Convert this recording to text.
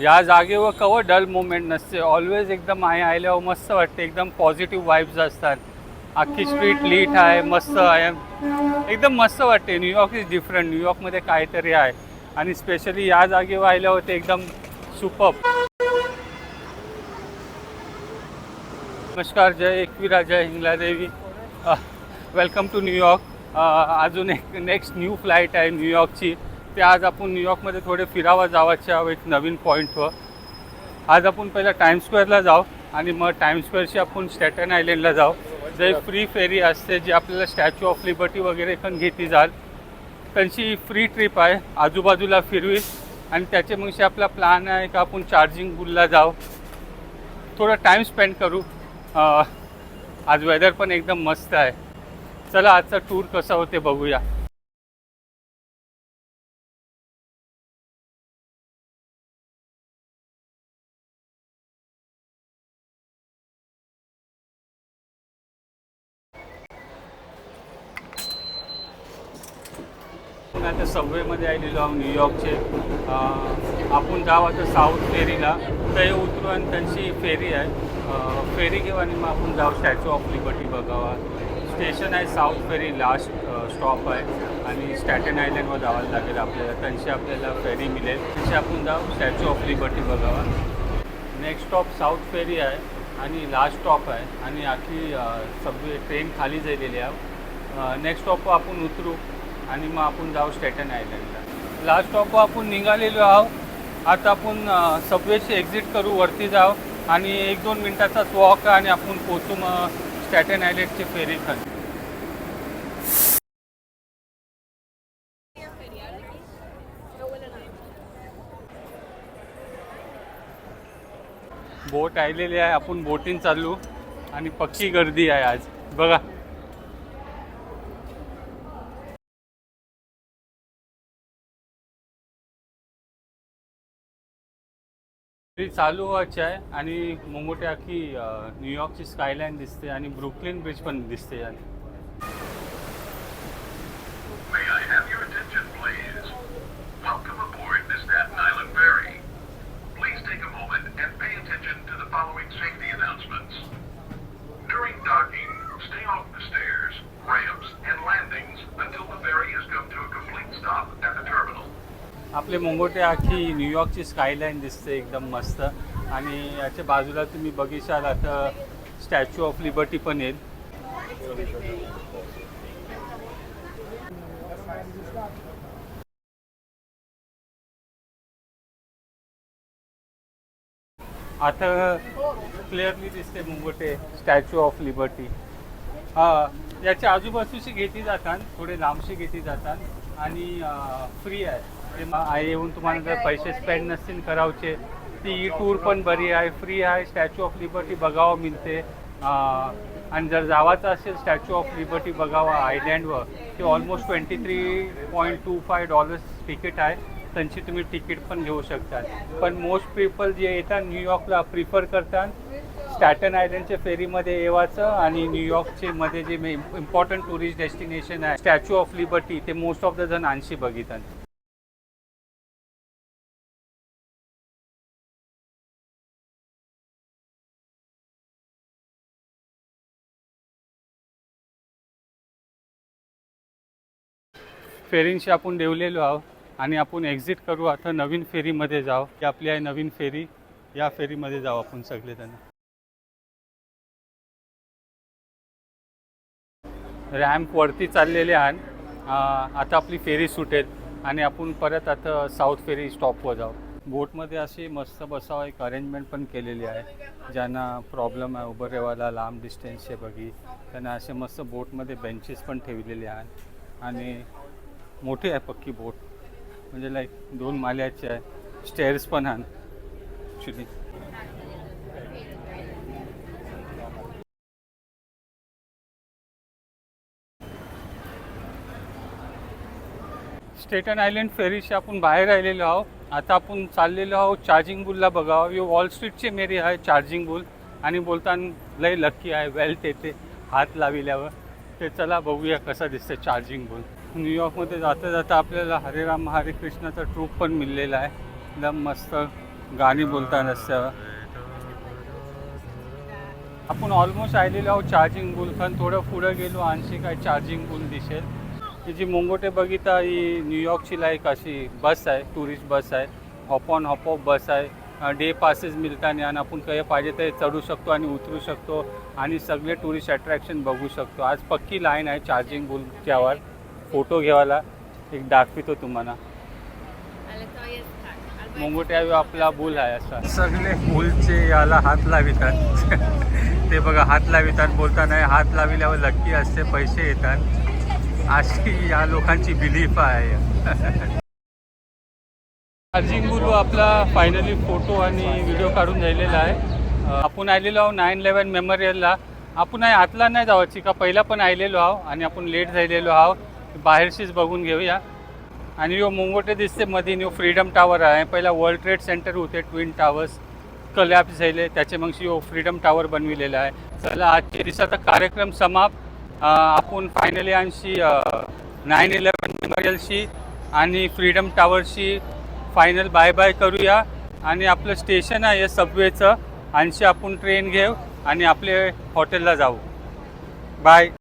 या जागेवर कवर डल मुवमेंट नसते. ऑलवेज एकदम आहे आल्यावर मस्त वाटते. एकदम पॉझिटिव्ह वाईब्स असतात. अख्खी स्ट्रीट लीट आहे मस्त आहे. एकदम मस्त वाटते. न्यूयॉर्क इज डिफरंट न्यूयॉर्कमध्ये काहीतरी आहे. आणि स्पेशली या जागेवर आल्यावर ते एकदम सुपर नमस्कार. जय एकविरा. जय Hingladevi welcome to New York अजून एक नेक्स्ट न्यू फ्लाईट आहे न्यूयॉर्कची ते आज आपण न्यूयॉर्कमध्ये थोडे फिरावं जावाच्या एक नवीन पॉईंटवर आज आपण पहिला टाइम स्क्वेअरला जाऊ आणि मग टाइम स्क्वेअरशी आपण स्टॅटन आयलंडला जाऊ. जे फ्री फेरी असते जी आपल्याला स्टॅच्यू ऑफ लिबर्टी वगैरे पण घेती जाल त्यांची फ्री ट्रिप आहे. आजूबाजूला फिरवी आणि त्याच्यामुळे आपला प्लॅन आहे का आपण चार्जिंग बुलला जाऊ. थोडा टाईम स्पेंड करू. आज वेदर पण एकदम मस्त आहे. चला आजचा टूर कसा होते बघूया. आपण आता सबवेमध्ये आलेलो आहोत न्यूयॉर्कचे आपण जाऊ आता साऊथ फेरीला ते उतरू आणि त्यांची फेरी आहे. फेरी घेऊ आणि मग आपण जाऊ स्टॅच्यू ऑफ लिबर्टी बघावा. स्टेशन आहे साऊथ फेरी लास्ट स्टॉप आहे. आणि स्टॅटन आयलंडवर जावं लागेल आपल्याला. त्यांची आपल्याला फेरी मिळेल. तशी आपण जाऊ स्टॅच्यू ऑफ लिबर्टी बघावा. नेक्स्ट स्टॉप साऊथ फेरी आहे आणि लास्ट स्टॉप आहे. आणि आखी सबवे ट्रेन खाली झालेली आहे. नेक्स्ट स्टॉप आपण उतरू. आणि मग आपण जाऊ स्टॅटन आयलंडला लास्ट स्टॉप आपण निघालेलो आहोत. आता आपण सबवेचे एक्झिट करू वरती जाऊ आणि एक दोन मिनटाचाच वॉक आणि आपण पोचू मग स्टॅटन आयलंडची फेरी खाली. बोट आलेली आहे. आपण बोटिंग चालू आणि पक्की गर्दी आहे आज. बघा. तरी चालू व्हायची आहे आणि मुंगोटे अख्खी न्यूयॉर्कची स्कायलाईन दिसते आणि ब्रुकलिन ब्रिज पण दिसते आणि आपले मुंगोटे आखी न्यूयॉर्कची स्कायलाईन दिसते एकदम मस्त. आणि याच्या बाजूला तुम्ही बघितशाल आता स्टॅच्यू ऑफ लिबर्टी पण येईल. आता क्लिअरली दिसते मुंगोटे स्टॅच्यू ऑफ लिबर्टी हा याच्या आजूबाजूशी घेतली जातात थोडे लांबशी घेतली जातात आणि फ्री आहे. आहे येऊन तुम्हाला जर पैसे स्पेंड नसतील करावचे ती ई टूर पण बरी आहे फ्री आहे. स्टॅच्यू ऑफ लिबर्टी बघावं मिळते. आणि जर जावाचं असेल स्टॅच्यू ऑफ लिबर्टी बघावा आयलँडवर ते almost twenty three point two five dollars ticket आहे. त्यांची तुम्ही तिकीट पण घेऊ शकता पण मोस्ट पीपल जे येतात न्यूयॉर्कला प्रिफर करतात. स्टॅटन आयलंडच्या फेरीमध्ये येवाचं आणि न्यूयॉर्कचे मध्ये जे इम्पॉर्टंट टुरिस्ट डेस्टिनेशन आहे स्टॅच्यू ऑफ लिबर्टी ते मोस्ट ऑफ द जण आणशी बघितात फेरींशी आपण देवलेलो आहोत आणि आपण एक्झिट करू. आता नवीन फेरीमध्ये जाऊ. की आपली आहे नवीन फेरी या फेरीमध्ये जाऊ आपण सगळेजण. रॅम्प वरती चाललेले आहेत. आता आपली फेरी सुटेल आणि आपण परत आता साऊथ फेरी स्टॉपवर जाऊ. बोटमध्ये अशी मस्त बसावं एक अरेंजमेंट पण केलेली आहे. ज्यांना प्रॉब्लेम आहे उभं रेवायला लांब डिस्टन्सचे बघी. त्यांना असे मस्त बोटमध्ये बेंचेस पण ठेवलेले आहेत. आणि मोठी आहे पक्की बोट. म्हणजे लाईक दोन माल्याची आहे. स्टेअर्स पण आहे. ॲक्च्युली स्टेटन आयलंड फेरीशी आपण बाहेर राहिलेलो आहोत. आता आपण चाललेलो आहोत चार्जिंग बुलला बघावं. यो वॉल स्ट्रीटचे मेरी आहे चार्जिंग बुल आणि बोलताना लय लक्की आहे. वेल्थ येते. हात लाविल्यावर. ते चला बघूया कसा दिसतं चार्जिंग बुल न्यूयॉर्कमध्ये जाता जाता आपल्याला हरे राम हरे कृष्णाचा ट्रूप पण मिळलेला आहे. एकदम मस्त गाणी बोलता रस्त्यावर आपण ऑलमोस्ट आलेलो आहोत चार्जिंग बुल पण थोडं पुढं गेलो आणखी काय चार्जिंग बुल दिसेल. ही जी मुंगोटे बघिता ही न्यूयॉर्कची लाईक अशी बस आहे टुरिस्ट बस आहे. Hop on hop off bus आहे. डे पासेस मिळतात आणि आपण काही पाहिजे ते चढू शकतो आणि उतरू शकतो आणि सगळे टुरिस्ट अट्रॅक्शन बघू शकतो. आज पक्की लाईन आहे चार्जिंग बुलच्यावर फोटो घ्यावाला एक दाखवितो तुम्हाला. मुंगोटे हा आपला बुल आहे असा. सगळे बुलचे याला हात लावितात. ते बघा हात लावितात बोलता नाही हात लाविल्यावर लक्की असते पैसे येतात. अशी या लोकांची बिलीफ आहे. चार्जिंग बुल आपला फायनली फोटो आणि व्हिडिओ काढून झालेला आहे. आपण आलेलो आहो नाईन इलेवन मेमोरियलला आपण आहे आतला नाही जावाची का? पहिला पण आलेलो आहो आणि आपण लेट झालेलो आहो बाहेरशीच बघून घेऊया. आणि यो मुंगोटे दिसते मध्ये यो फ्रीडम टावर आहे. पहिला वर्ल्ड ट्रेड सेंटर होते ट्विन टावर्स कलॅप्स झाले. त्याचे मग यो फ्रीडम टावर बनविलेला आहे. चला आजच्या दिवसाचा कार्यक्रम समाप्त. आपण फायनली आणशी नाईन इलेवन मेमोरियलशी आणि फ्रीडम टावरशी फायनल बाय बाय करूया. आणि आपलं स्टेशन आहे सबवेचं आणखी आपण ट्रेन घेऊ आणि आपले हॉटेलला जाऊ. बाय